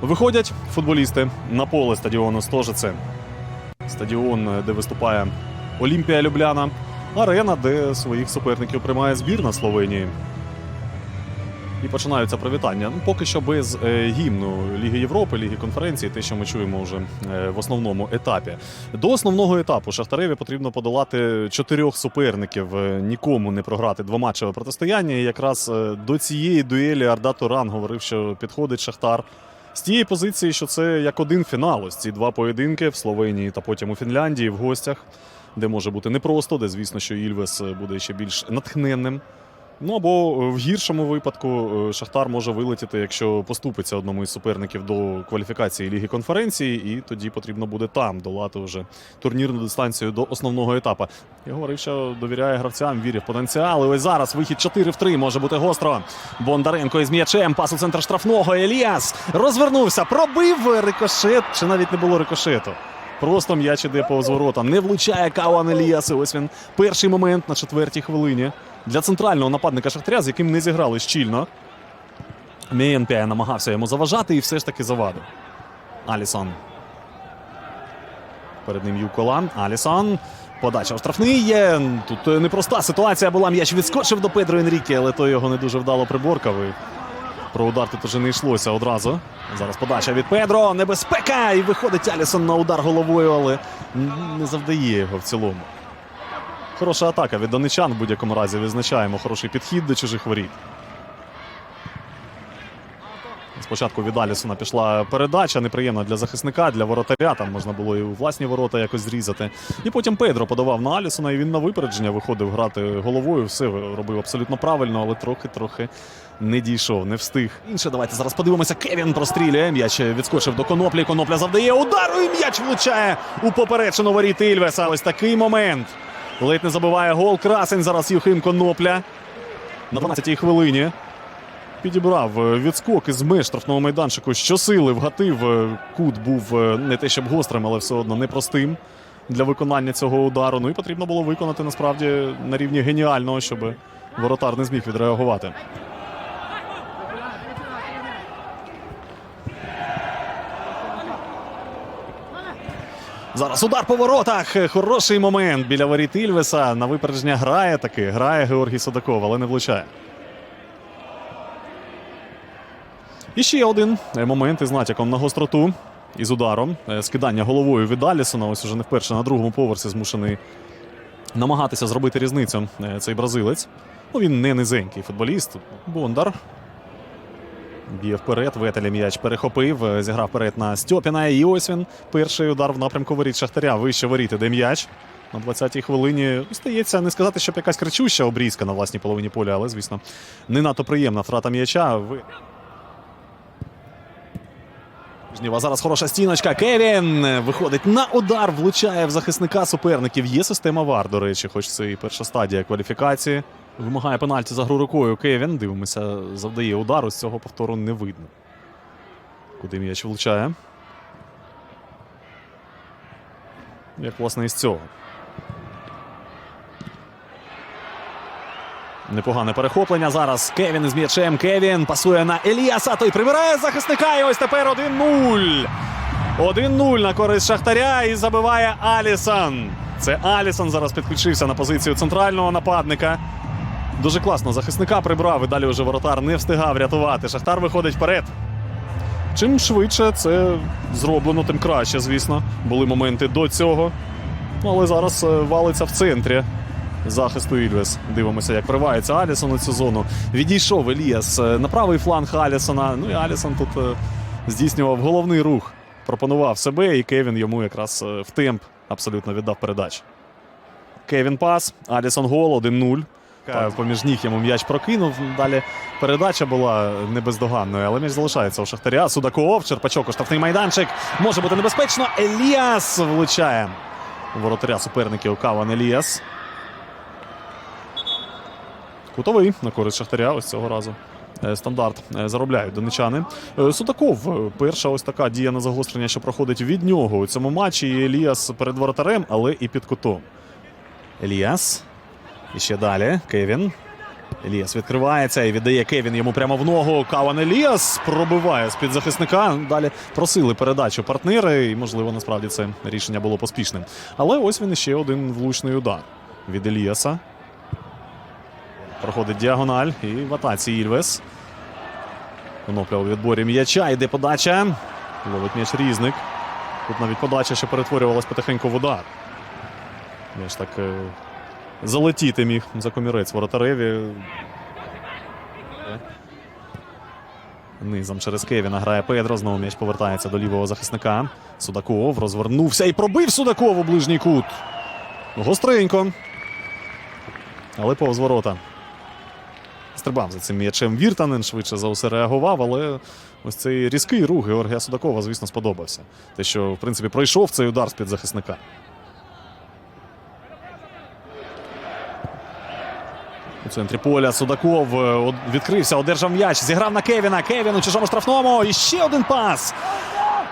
Виходять футболісти на поле стадіону Стожице. Стадіон, де виступає Олімпія Любляна. Арена, де своїх суперників приймає збірна Словенії. І починаються привітання. Ну, поки що без е, гімну Ліги Європи, Ліги конференції, те, що ми чуємо вже е, в основному етапі. До основного етапу Шахтареві потрібно подолати чотирьох суперників, е, нікому не програти двоматчеве протистояння. І якраз до цієї дуелі Арда Туран говорив, що підходить Шахтар. З тієї позиції, що це як один фінал. Ось ці два поєдинки в Словенії та потім у Фінляндії в гостях, де може бути непросто, де, звісно, що Ільвес буде ще більш натхненним. Ну або е, в гіршому випадку е, Шахтар може вилетіти, якщо поступиться одному із суперників до кваліфікації Ліги конференції, і тоді потрібно буде там долати вже турнірну дистанцію до основного етапу. Я говорив, що довіряє гравцям, вірить в потенціал. І ось зараз вихід 4 в 3 може бути гостро. Бондаренко із м'ячем. Пас у центр штрафного. Еліас розвернувся, пробив рикошет. Чи навіть не було рикошету? Просто м'яч іде повз ворота. Не влучає Кауан Еліас. Ось він перший момент на четвертій хвилині для центрального нападника Шахтаря, з яким не зіграли щільно. Мєєнпя намагався йому заважати і все ж таки завадив. Алісон. Перед ним Юколан. Алісон. Подача в штрафний є. Тут непроста ситуація була. М'яч відскочив до Педро Енріке, але той його не дуже вдало приборкав. І про удар тут уже не йшлося одразу. Зараз подача від Педро. Небезпека! І виходить Алісон на удар головою, але не завдає його в цілому. Хороша атака від донечан в будь-якому разі відзначаємо хороший підхід до чужих воріт. Спочатку від Алісона пішла передача, неприємна для захисника, для воротаря. Там можна було і власні ворота якось зрізати. І потім Педро подавав на Алісона, і він на випередження виходив грати головою. Все робив абсолютно правильно, але трохи-трохи не дійшов, не встиг. Інше, давайте зараз подивимося. Кевін прострілює. М'яч відскочив до коноплі. Конопля завдає удару, і м'яч влучає у поперечину воріт Ільвеса. Ось такий момент. Ледь не забиває гол. Красень зараз Юхим Конопля. На 12-й хвилині. Підібрав е, відскок із меж штрафного майданчику. Щосили вгатив. Е, Кут був е, не те, щоб гострим, але все одно непростим для виконання цього удару. Ну і потрібно було виконати насправді на рівні геніального, щоб воротар не зміг відреагувати. Зараз удар по воротах. Хороший момент біля воріт Ільвеса. На випередження грає таки. Грає Георгій Судаков, але не влучає. І ще один е, момент із натяком на гостроту із ударом. Е, Скидання головою від Алісона. Ось уже не вперше на другому поверсі змушений намагатися зробити різницю е, цей бразилець. Ну, він не низенький футболіст. Бондар. Б'є вперед. Ветеля м'яч перехопив. е, Зіграв вперед на Стьопіна. І ось він. Перший удар в напрямку воріт Шахтаря. Вище воріт іде м'яч. На 20-й хвилині стається не сказати, щоб якась кричуща обрізка на власній половині поля, але, звісно, не надто приємна втрата м'яча. Жніва зараз хороша стіночка. Кевін виходить на удар, влучає в захисника суперників. Є система ВАР, до речі, хоч це і перша стадія кваліфікації. Вимагає пенальті за гру рукою. Кевін. Дивимося, завдає удару. З цього повтору не видно. Куди м'яч влучає? Як власне із цього. Непогане перехоплення. Зараз Кевін із м'ячем. Кевін пасує на Еліаса. Той прибирає захисника. І ось тепер 1-0. 1-0 на користь Шахтаря і забиває Алісон. Це Алісон зараз підключився на позицію центрального нападника. Дуже класно захисника прибрав і далі вже воротар не встигав рятувати. Шахтар виходить вперед. Чим швидше це зроблено, тим краще, звісно. Були моменти до цього. Ну, але зараз е, валиться в центрі захисту Ільвес. Дивимося, як привається Алісон у цю зону. Відійшов Еліас е, на правий фланг Алісона. Ну і Алісон тут е, здійснював головний рух, пропонував себе, і Кевін йому якраз в темп абсолютно віддав передачу. Кевін пас, Алісон гол 1-0. Е, Поміж ніг йому м'яч прокинув. Далі передача була не бездоганною, але м'яч залишається у Шахтаря. Судаков, Черпачок штрафний майданчик. Може бути небезпечно. Еліас влучає. Воротаря суперників Каван Еліас. Кутовий на користь Шахтаря ось цього разу. Е, Стандарт е, заробляють донечани. Судаков. Перша ось така дія на загострення, що проходить від нього у цьому матчі. І Еліас перед воротарем, але і під кутом. Еліас. І ще далі. Кевін. Еліас відкривається і віддає Кевін йому прямо в ногу. Каван Еліас пробиває з-під захисника. Далі просили передачу партнери, і, можливо, насправді це рішення було поспішним. Але ось він іще один влучний удар від Еліаса. Проходить діагональ і в атаці Ільвес. Конопля у відборі м'яча. Йде подача. Ловить м'яч різник. Тут навіть подача ще перетворювалась потихеньку в удар. М'яч так е, залетіти міг за комірець воротареві. Низом через Кевіна грає Педро. Знову м'яч повертається до лівого захисника. Судаков розвернувся і пробив Судаков у ближній кут. Гостренько. Але повз ворота. Стрибав за цим м'ячем Віртанен, швидше за усе реагував, але ось цей різкий рух Георгія Судакова, звісно, сподобався. Те, що, в принципі, пройшов цей удар з-під захисника. У центрі поля Судаков е, відкрився, одержав м'яч, зіграв на Кевіна. Кевін у чужому штрафному. І ще один пас.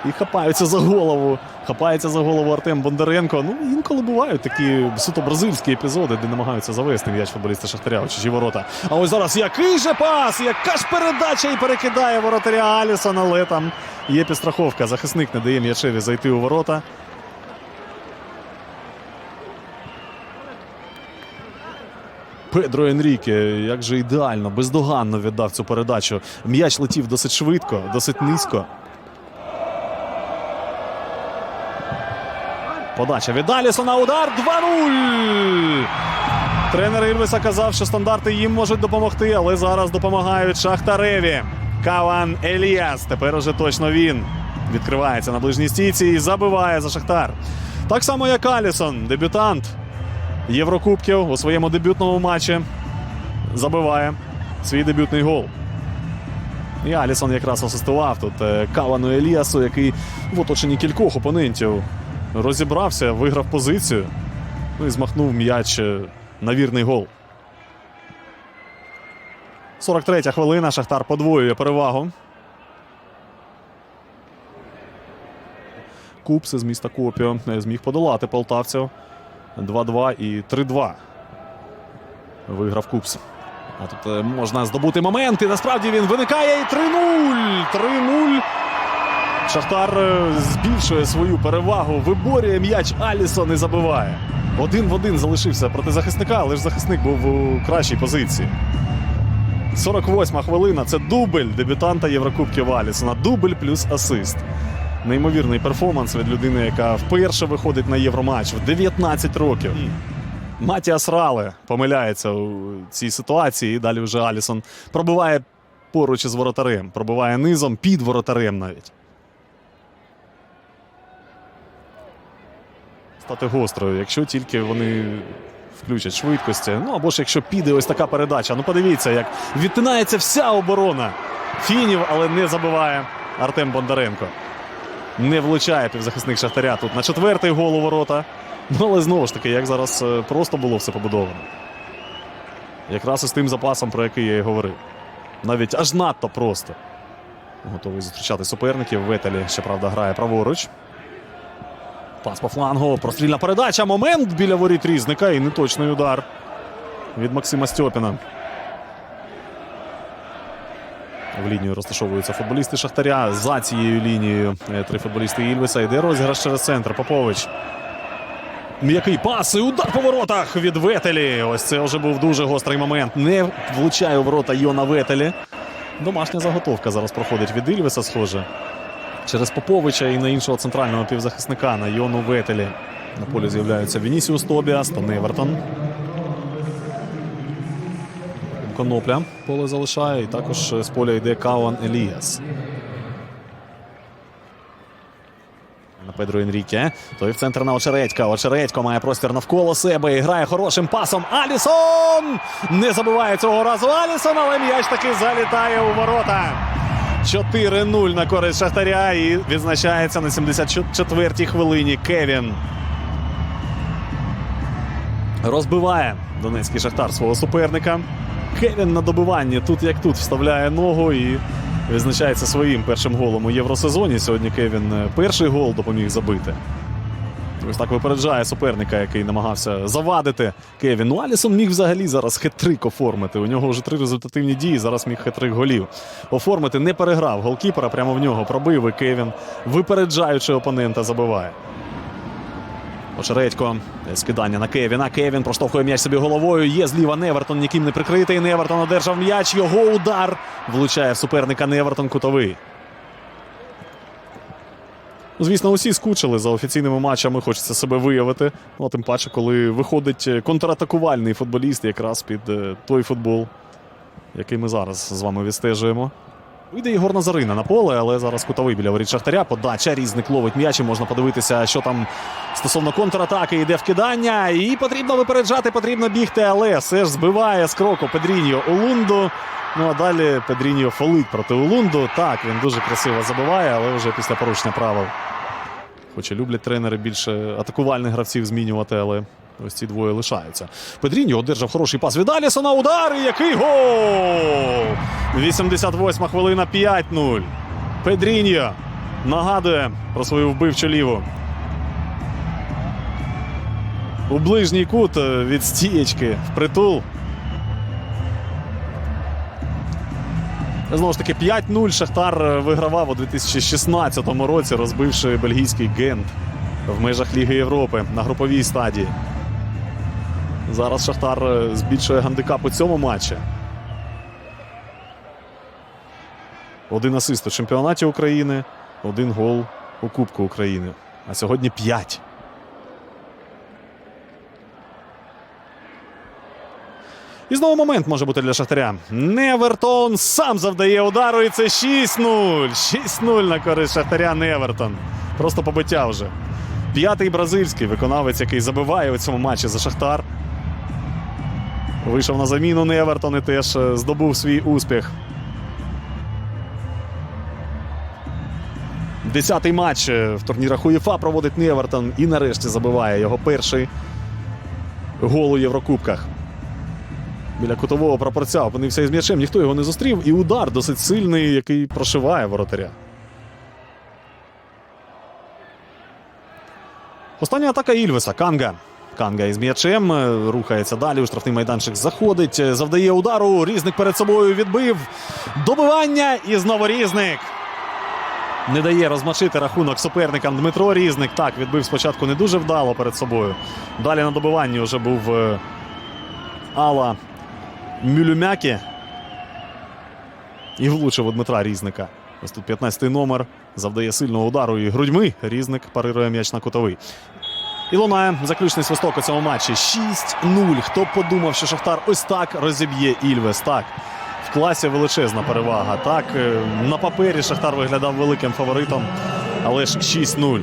І хапаються за голову. Хапається за голову Артем Бондаренко. Ну, інколи бувають такі суто бразильські епізоди, де намагаються завести м'яч футболісти Шахтаря у чужі ворота. А ось зараз який же пас! Яка ж передача і перекидає воротаря Алісон, але там є підстраховка. Захисник не дає м'ячеві зайти у ворота. Педро Енріке, як же ідеально, бездоганно віддав цю передачу. М'яч летів досить швидко, досить низько. Подача від Алісона. Удар 2-0. Тренер Ірвеса казав, що стандарти їм можуть допомогти, але зараз допомагають Шахтареві. Каван Еліас. Тепер уже точно він. Відкривається на ближній стійці і забиває за Шахтар. Так само, як Алісон, дебютант Єврокубків у своєму дебютному матчі забиває свій дебютний гол. І Алісон якраз асистував тут е, Кавану Еліасу, який в оточенні кількох опонентів розібрався, виграв позицію. Ну і змахнув м'яч е, на вірний гол. 43 хвилина. Шахтар подвоює перевагу. Купс з міста Копіо е, зміг подолати полтавців. 2-2 і 3-2. Виграв Купс. А тут е, можна здобути момент. І насправді він виникає. І 3-0. 3-0. Шахтар е, збільшує свою перевагу. Виборює м'яч Алісон і забиває. Один в один залишився проти захисника, але ж захисник був у кращій позиції. 48 хвилина. Це дубль дебютанта Єврокубків Алісона. Дубль плюс асист. Неймовірний перформанс від людини, яка вперше виходить на Євроматч в 19 років. Матіас Рале помиляється у цій ситуації. І далі вже Алісон пробиває поруч із воротарем. Пробиває низом під воротарем навіть. Стати гострою, якщо тільки вони включать швидкості. Ну або ж якщо піде ось така передача. Ну подивіться, як відтинається вся оборона фінів, але не забиває Артем Бондаренко. Не влучає півзахисник Шахтаря тут на четвертий гол у ворота. Ну, але знову ж таки, як зараз е, просто було все побудовано. Якраз із тим запасом, про який я і говорив. Навіть аж надто просто. Готовий зустрічати суперників. Ветелі, щоправда, грає праворуч. Пас по флангу. Прострільна передача. Момент біля воріт різника і неточний удар від Максима Стьопіна. В лінію розташовуються футболісти Шахтаря. За цією лінією е, три футболісти Ільвеса. Йде розіграш через центр. Попович. М'який пас і удар по воротах від Ветелі. Ось це вже був дуже гострий момент. Не влучає у ворота Йона Ветелі. Домашня заготовка зараз проходить від Ільвеса, схоже. Через Поповича і на іншого центрального півзахисника на Йону Ветелі. На полі з'являються Вінісіус Тобіас та Невертон. Конопля поле залишає. І також з поля йде Кауан Еліас. На Педро Енріке. Той в центр на Очередька. Очередько має простір навколо себе і грає хорошим пасом. Алісон! Не забиває цього разу Алісон, але м'яч таки залітає у ворота. 4-0 на користь Шахтаря і відзначається на 74-й хвилині Кевін. Розбиває Донецький Шахтар свого суперника. Кевін на добиванні тут як тут вставляє ногу і відзначається своїм першим голом у євросезоні. Сьогодні Кевін е, перший гол допоміг забити. Ось так випереджає суперника, який намагався завадити Кевін. Ну, Алісон міг взагалі зараз хитрик оформити. У нього вже три результативні дії. Зараз міг хитрик голів оформити. Не переграв голкіпера, прямо в нього пробив. І Кевін, випереджаючи опонента, забиває. Очередько. Скидання на Кевіна. Кевін проштовхує м'яч собі головою. Є зліва Невертон, ніким не прикритий. Невертон одержав м'яч. Його удар влучає в суперника Невертон кутовий. Звісно, усі скучили за офіційними матчами, хочеться себе виявити. Ну, а тим паче, коли виходить контратакувальний футболіст якраз під е, той футбол, який ми зараз з вами відстежуємо. Вийде Ігор Назарина на поле, але зараз кутовий біля воріт Шахтаря. Подача різник ловить м'яч. і Можна подивитися, що там стосовно контратаки йде вкидання. І потрібно випереджати, потрібно бігти, але все ж збиває з кроку Педріньо Улунду. Ну а далі Педріньо фолить проти Улунду. Так, він дуже красиво забиває, але вже після порушення правил. Хоча люблять тренери більше атакувальних гравців змінювати, але ось ці двоє лишаються. Педріньо одержав хороший пас від Алісона. Удар. І який гол! 88 хвилина 5-0. Педріньо нагадує про свою вбивчу ліву. У ближній кут е, від стієчки впритул. Знову ж таки, 5-0 Шахтар е, вигравав у 2016 році, розбивши бельгійський Гент в межах Ліги Європи на груповій стадії. Зараз Шахтар е, збільшує гандикап у цьому матчі. Один асист у чемпіонаті України, один гол у Кубку України. А сьогодні 5. І знову момент може бути для Шахтаря. Невертон сам завдає удару, і це 6-0. 6-0 на користь Шахтаря Невертон. Просто побиття вже. П'ятий бразильський виконавець, який забиває у цьому матчі за Шахтар. Вийшов на заміну Невертон і теж е, здобув свій успіх. Десятий матч е, в турнірах УЄФА проводить Невертон і нарешті забиває його перший гол у Єврокубках. Біля кутового прапорця опинився із м'ячем, ніхто його не зустрів. І удар досить сильний, який прошиває воротаря. Остання атака Ільвеса. Канга. Канга із м'ячем. е, Рухається далі. У штрафний майданчик заходить. е, Завдає удару. Різник перед собою відбив. Добивання. І знову різник. Не дає розмочити рахунок суперникам Дмитро Різник. Так, відбив спочатку не дуже вдало перед собою. Далі на добиванні вже був е, Алла Мюлюмякі. І влучив у Дмитра Різника. Ось тут 15-й номер. Завдає сильного удару і грудьми. Різник парирує м'яч на кутовий. І лунає заключний свисток у цьому матчі. 6-0. Хто б подумав, що Шахтар ось так розіб'є Ільвес. Так. В класі величезна перевага. Так, е, на папері Шахтар виглядав великим фаворитом. Але ж 6-0.